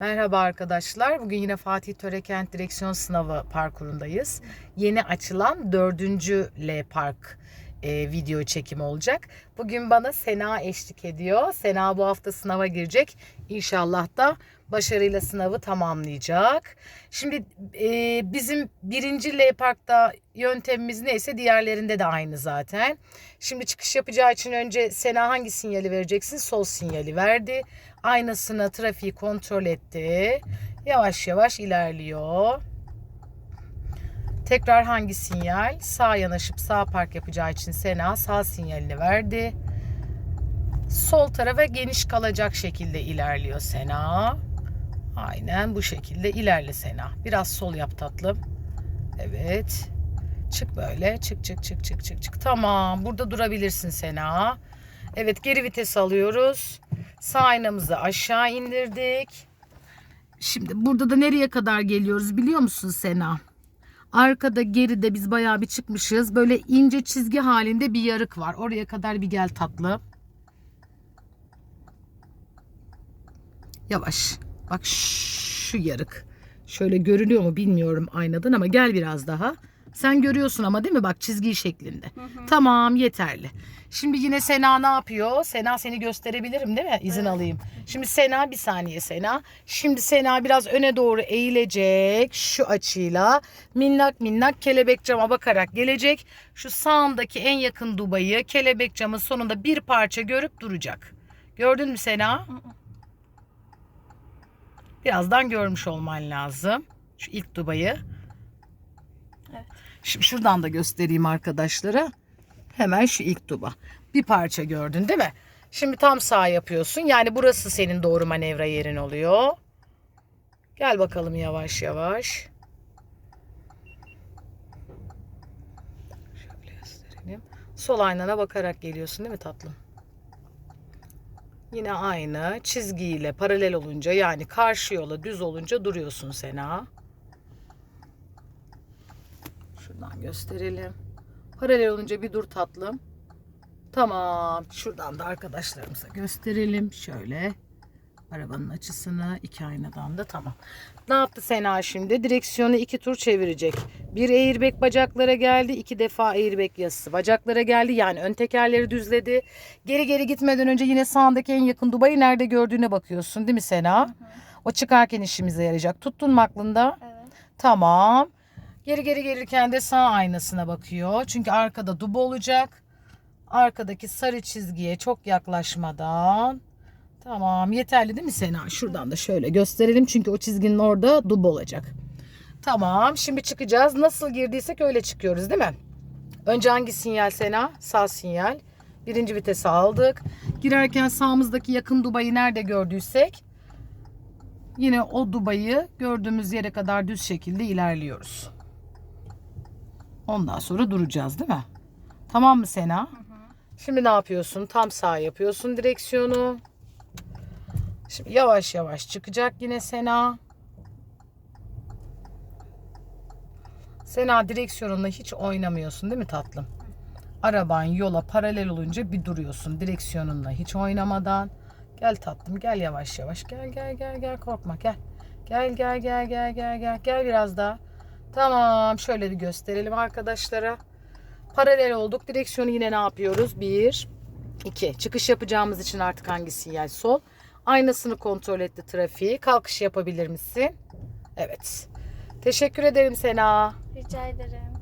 Merhaba arkadaşlar. Bugün yine Fatih Törekent Direksiyon Sınavı parkurundayız. Yeni açılan 4. L Park e, video çekimi olacak. Bugün bana Sena eşlik ediyor. Sena bu hafta sınava girecek. İnşallah da başarıyla sınavı tamamlayacak. Şimdi e, bizim birinci L Park'ta yöntemimiz neyse diğerlerinde de aynı zaten. Şimdi çıkış yapacağı için önce Sena hangi sinyali vereceksin? Sol sinyali verdi. Aynasına trafiği kontrol etti. Yavaş yavaş ilerliyor. Tekrar hangi sinyal? Sağ yanaşıp sağ park yapacağı için Sena sağ sinyalini verdi. Sol tarafa geniş kalacak şekilde ilerliyor Sena. Aynen bu şekilde ilerle Sena. Biraz sol yap tatlım. Evet. Çık böyle. Çık çık çık çık çık çık. Tamam. Burada durabilirsin Sena. Evet geri vites alıyoruz. Sağ aynamızı aşağı indirdik. Şimdi burada da nereye kadar geliyoruz biliyor musun Sena? Arkada geride biz bayağı bir çıkmışız. Böyle ince çizgi halinde bir yarık var. Oraya kadar bir gel tatlı. Yavaş. Bak şu yarık. Şöyle görünüyor mu bilmiyorum aynadan ama gel biraz daha. Sen görüyorsun ama değil mi? Bak çizgi şeklinde. Tamam yeterli. Şimdi yine Sena ne yapıyor? Sena seni gösterebilirim değil mi? İzin alayım. Şimdi Sena bir saniye Sena. Şimdi Sena biraz öne doğru eğilecek. Şu açıyla minnak minnak kelebek cama bakarak gelecek. Şu sağındaki en yakın dubayı kelebek camın sonunda bir parça görüp duracak. Gördün mü Sena? Birazdan görmüş olman lazım. Şu ilk dubayı. Evet. Şimdi şuradan da göstereyim arkadaşlara. Hemen şu ilk duba. Bir parça gördün değil mi? Şimdi tam sağ yapıyorsun. Yani burası senin doğru manevra yerin oluyor. Gel bakalım yavaş yavaş. Şöyle gösterelim. Sol aynana bakarak geliyorsun değil mi tatlım? Yine aynı çizgiyle paralel olunca yani karşı yola düz olunca duruyorsun Sena. Şuradan gösterelim. Paralel olunca bir dur tatlım. Tamam. Şuradan da arkadaşlarımıza gösterelim. Şöyle. Arabanın açısını iki aynadan da tamam. Ne yaptı Sena şimdi? Direksiyonu iki tur çevirecek. Bir airbag bacaklara geldi. iki defa airbag yassı bacaklara geldi. Yani ön tekerleri düzledi. Geri geri gitmeden önce yine sağındaki en yakın Dubai'yi nerede gördüğüne bakıyorsun değil mi Sena? O çıkarken işimize yarayacak. Tuttun mu aklında? Evet. Tamam. Geri geri gelirken de sağ aynasına bakıyor. Çünkü arkada duba olacak. Arkadaki sarı çizgiye çok yaklaşmadan. Tamam yeterli değil mi Sena? Şuradan da şöyle gösterelim. Çünkü o çizginin orada duba olacak. Tamam şimdi çıkacağız. Nasıl girdiysek öyle çıkıyoruz değil mi? Önce hangi sinyal Sena? Sağ sinyal. Birinci vitese aldık. Girerken sağımızdaki yakın dubayı nerede gördüysek yine o dubayı gördüğümüz yere kadar düz şekilde ilerliyoruz. Ondan sonra duracağız değil mi? Tamam mı Sena? Şimdi ne yapıyorsun? Tam sağ yapıyorsun direksiyonu. Şimdi yavaş yavaş çıkacak yine Sena. Sena direksiyonunda hiç oynamıyorsun değil mi tatlım? Araban yola paralel olunca bir duruyorsun direksiyonunda hiç oynamadan. Gel tatlım gel yavaş yavaş gel gel gel gel korkma gel. Gel gel gel gel gel gel gel biraz daha. Tamam şöyle bir gösterelim arkadaşlara. Paralel olduk. Direksiyonu yine ne yapıyoruz? Bir, iki. Çıkış yapacağımız için artık hangi sinyal? Sol. Aynasını kontrol etti trafiği. Kalkış yapabilir misin? Evet. Teşekkür ederim Sena. Rica ederim.